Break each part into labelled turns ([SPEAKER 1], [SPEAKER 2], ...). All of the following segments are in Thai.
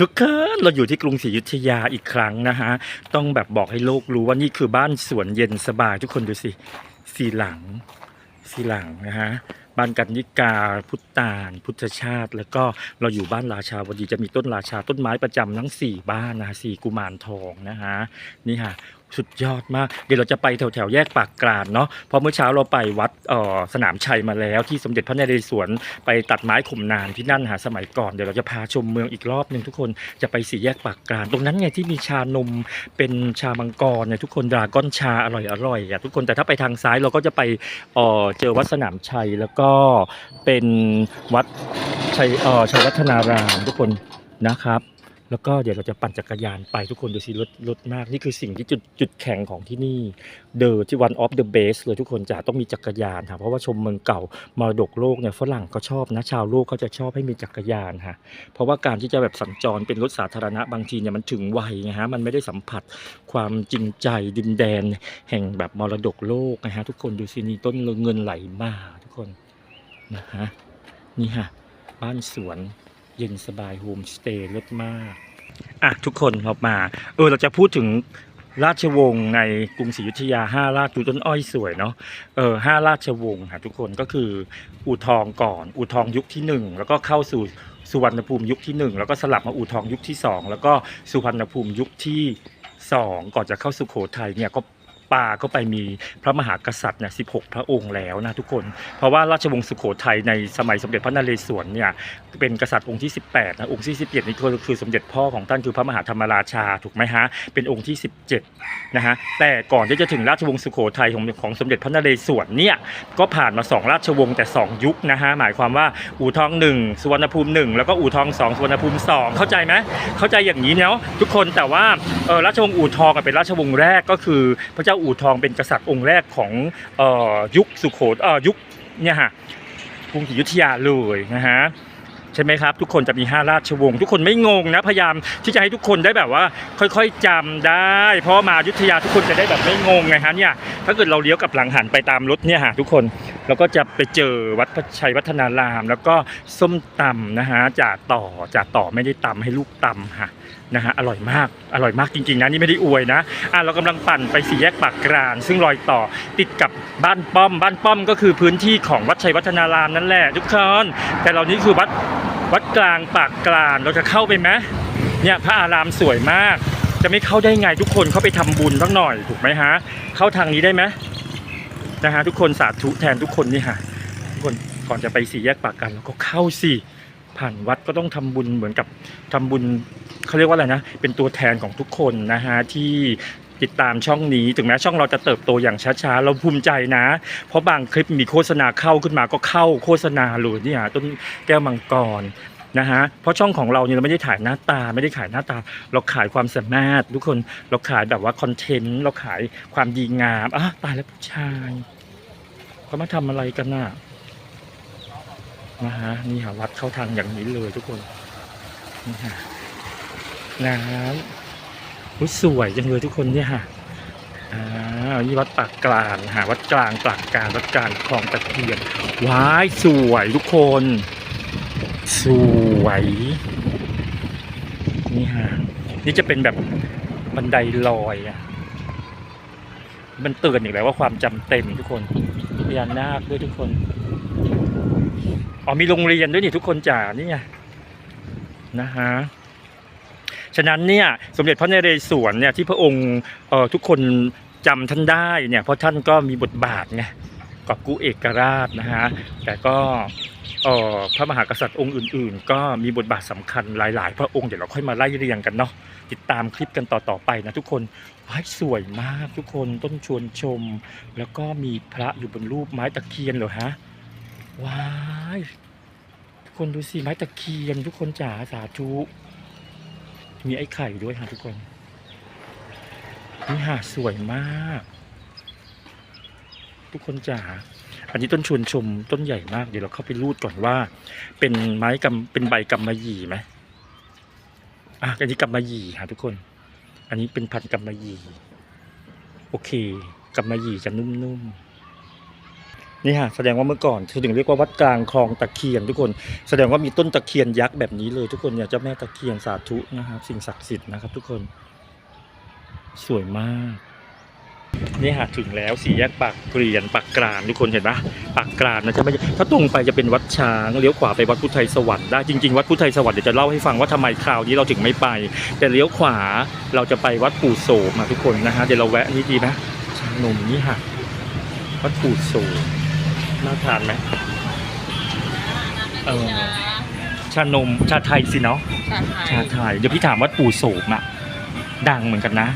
[SPEAKER 1] ทุกคนเราอยู่ที่กรุงศรีอยุธยาอีกครั้งนะฮะ ต้องแบบบอกให้โลกรู้ว่านี่คือบ้านสวนเย็นสบายทุกคนดูสิสีหลังสีหลังนะฮะบ้านกันนิกาพุทธตานพุทธชาติ แล้วก็เราอยู่บ้านราชาวดีจะมีต้นราชาต้นไม้ประจำทั้งสี่บ้านนะฮะสี่กุมารทองนะฮะนี่ฮะสุดยอดมาก เดี๋ยวเราจะไปแถวแถวแยกปากกลานเนาะเพราะเมื่อเช้าเราไปวัดสนามชัยมาแล้ว ที่สมเด็จพระนเรศวรไปตัดไม้ข่มนานที่นั่นหาสมัยก่อนเดี๋ยวเราจะพาชมเมืองอีกรอบหนึ่งทุกคนจะไปสี่แยกปากกลานตรงนั้นไงที่มีชานมเป็นชามังกรเนี่ยทุกคนดราก้อนชาอร่อยอร่อยอะทุกคนแต่ถ้าไปทางซ้ายเราก็จะไปเจอวัดสนามชัยแล้วก็เป็นวัดชัยชัยวัฒนารามทุกคนนะครับ แล้วก็เดี๋ยวเราจะปั่นจักรยานไปทุกคนดูสิรถรถมาก นี่คือสิ่งที่จุดจุดแข็งของที่นี่เดอที่ one of the best เลยทุกคนจะต้องมีจักรยานค่ะเพราะว่าชมเมืองเก่ามรดกโลกเนี่ยฝรั่งก็ชอบนะชาวโลกเขาจะชอบให้มีจักรยานค่ะเพราะว่าการที่จะแบบสัญจรเป็นรถสาธารณะบางทีเนี่ยมันถึงวัยนะฮะมันไม่ได้สัมผัสความจริงใจดินแดน แห่งแบบมรดกโลกนะฮะทุกคนดูสินี่ต้นเงินไหลมาทุกคนนะฮะนี่ฮะบ้านสวน เย็นสบายโฮมสเตย์เลิศมาก อะ ทุกคนเรามา เออ เราจะพูดถึงราชวงศ์ในกรุงศรีอยุธยาห้าราชดูต้นอ้อยสวยเนาะเออห้าราชวงศ์ค่ะทุกคนก็คืออู่ทองก่อน อู่ทองยุคที่หนึ่งแล้วก็เข้าสู่สุวรรณภูมิยุคที่หนึ่งแล้วก็สลับมาอู่ทองยุคที่สองแล้วก็สุวรรณภูมิยุคที่สองก่อนจะเข้าสุโขทัยเนี่ยก็ ป่าก็ไปมีพระมหากษัตริย์เนี่ยสิพระองค์แล้วนะทุกคน เพราะว่าราชวงศ์สุโขทัยในสมัยสมเด็จพระนเรศวรเนี่ยเป็นกษัตริย์องค์ที่ 18นะองค์ที่ 17นี่ก็คือสมเด็จพ่อของท่านคือพระมหาธรรมราชาถูกไหมฮะเป็นองค์ที่ 17นะฮะแต่ก่อนที่จะถึงราชวงศ์สุโขทัยของของสมเด็จพระนเรศวรเนี่ยก็ผ่านมา 2 ราชวงศ์แต่ 2 ยุคนะฮะหมายความว่าอู่ทอง 1 สุวรรณภูมิ 1 แล้วก็อู่ทอง 2 สุวรรณภูมิ 2 เข้าใจไหมเข้าใจอย่างนี้เนาะทุกคนแต่ว่าเออราชวงศ์อู่ทองเป็นราชวงศ์แรกก็คือพระเจ้าอู่ทองเป็นกษัตริย์องค์แรกของออยุคสุโขทยุคเนี่ยฮะกรุงศรีอยุธยาเลยนะฮะใช่ไหมครับ ทุกคนจะมี 5 ราชวงศ์ทุกคนไม่งงนะพยายามที่จะให้ทุกคนได้แบบว่า ค่อยๆจำได้ เพราะมาอยุธยาทุกคนจะได้แบบไม่งงไงฮะเนี่ยถ้าเกิดเราเลี้ยวกับหลังหันไปตามรถเนี่ยฮะทุกคน เราก็จะไปเจอวัดพระชัยวัฒนาราม แล้วก็ส้มตำนะฮะจ่าต่อจ่าต่อไม่ได้ตำให้ลูกตำค่ะนะฮะอร่อยมากอร่อยมากจริงๆนะนี่ไม่ได้อวยนะอะเรากำลังปั่นไปสี่แยกปากกรานซึ่งรอยต่อติดกับบ้านป้อม บ้านป้อมก็คือพื้นที่ของวัดชัยวัฒนารามนั่นแหละทุกคนแต่เรานี่คือวัดวัดกลางปากกลานเราจะเข้าไปไหมเนี่ยพระอารามสวยมาก จะไม่เข้าได้ไงทุกคนเข้าไปทำบุญสักหน่อยถูกไหมฮะเข้าทางนี้ได้ไหม นะฮะทุกคนสาธุแทนทุกคนนี่ฮะทุกคนก่อนจะไปสี่แยกปากกลานเราก็เข้าสิผ่านวัดก็ต้องทำบุญเหมือนกับทำบุญเขาเรียกว่าอะไรนะ เป็นตัวแทนของทุกคนนะฮะที่ติดตามช่องนี้ถึงแม้ช่องเราจะเติบโตอย่างช้าๆ เราภูมิใจนะ เพราะบางคลิปมีโฆษณาเข้าขึ้นมาก็เข้าโฆษณาเลยเนี่ยต้นแก้วมังกรนะฮะเพราะช่องของเราเนี่ยเราไม่ได้ถ่ายหน้าตา ไม่ได้ขายหน้าตา เราขายความสามารถทุกคนเราขายแบบว่าคอนเทนต์เราขายความดีงามอะตายแล้วผู้ชาย เขามาทำอะไรกันน่ะนะฮะนี่หาวัดเข้าทางอย่างนี้เลยทุกคนนี่ฮะน้ำอุ๊ยสวยจังเลยทุกคนเนี่ยค่ะอ่านี่วัดปากกลางหาวัดกลางปากกลางวัดกลางคลองตะเคียนว้ายสวยทุกคน สวยนี่ฮะนี่จะเป็นแบบบันไดลอยอะมันเตือนอีกแล้วว่าความจำเต็มทุกคน พญานาคด้วยทุกคน อ๋อมีโรงเรียนด้วยนี่ทุกคนจ๋านี่ไงนะฮะฉะนั้นเนี่ยสมเด็จพระนเรศวรเนี่ยที่พระองค์เอ่อทุกคนจำท่านได้เนี่ยเพราะท่านก็มีบทบาทไงกับกู้เอกราชนะฮะแต่ก็ พระมหากษัตริย์องค์อื่น ๆ ก็มีบทบาทสำคัญหลาย ๆ พระองค์เดี๋ยวเราค่อยมาไล่เรียงกันเนาะติดตามคลิปกันต่อ ๆ ไปนะทุกคนว้ายสวยมากทุกคนต้นชวนชม แล้วก็มีพระอยู่บนรูปไม้ตะเคียนเหรอฮะว้ายทุกคนดูสิไม้ตะเคียน ทุกคนจ๋าสาธุมีไอ้ไข่ด้วยค่ะทุกคนนี่หาสวยมาก ทุกคนจ๋า อันนี้ต้นชวนชมต้นใหญ่มาก เดี๋ยวเราเข้าไปรูดก่อนว่า เป็นไม้กำเป็นใบกำมะหยี่ไหมอะอันนี้กำมะหยี่ค่ะทุกคน อันนี้เป็นพันธุ์กำมะหยี่โอเคกำมะหยี่จะนุ่มๆนี่ฮะแสดงว่าเมื่อก่อนถึงเรียกว่าวัดกลางคลองตะเคียนทุกคน แสดงว่ามีต้นตะเคียนยักษ์แบบนี้เลย ทุกคนเนี่ยเจ้าแม่ตะเคียนสาธุนะครับ สิ่งศักดิ์สิทธิ์นะครับ ทุกคน สวยมาก นี่หาถึงแล้วสี่แยกปากเกรียนปากกลานทุกคนเห็นปะปากกลานนะจะไม่ถ้าตรงไปจะเป็นวัดช้างเลี้ยวขวาไปวัดพุทธไทยสวรรค์ได้จริงๆวัดพุทธไทยสวรรค์เดี๋ยวจะเล่าให้ฟังว่าทำไมคราวนี้เราถึงไม่ไป แต่เลี้ยวขวาเราจะไปวัดปู่โสมมาทุกคนนะฮะเดี๋ยวเราแวะนี่ดีไหมชานมนี่ฮะวัดปู่โสมน่าทานไหมเออชานมชาไทยสิเนาะ
[SPEAKER 2] ชาไทย
[SPEAKER 1] ชาไทยเดี๋ยวพี่ถามวัดปู่โสมอะดังเหมือนกันนะ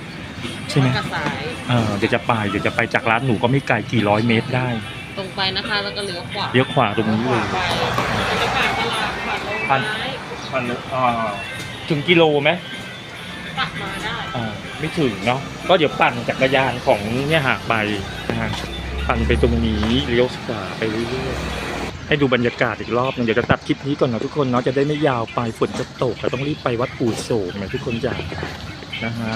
[SPEAKER 1] ใช่ไหม
[SPEAKER 2] กระสาย
[SPEAKER 1] เออเดี๋ยวจะไปเดี๋ยวจะไปจากร้านหนูก็ไม่ไกลกี่ร้อยเมตรได้
[SPEAKER 2] ตรงไปนะคะแล้วก็เลี้ยวขวา
[SPEAKER 1] เลี้ยวขวาตรงนี้
[SPEAKER 2] ข
[SPEAKER 1] เล
[SPEAKER 2] วายไปจะผ่านตลาดผ่านโรง
[SPEAKER 1] ผ่าน
[SPEAKER 2] ไม้
[SPEAKER 1] มันอ่าถึงกิโลไหม
[SPEAKER 2] ปักมาได้
[SPEAKER 1] อ่าไม่ถึงเนาะก็เดี๋ยวปั่นจักรยานของเนี่ยหากไปนะฮะปั่นไปตรงนี้เลี้ยวขวาไปเรื่อยๆให้ดูบรรยากาศอีกรอบหนึงเดี๋ยวจะตัดคลิปนี้ก่อนนะทุกคนเนาะจะได้ไม่ยาวไปฝนจะตกเราต้องรีบไปวัดปู่โสมนะทุกคนจ้ะนะฮะ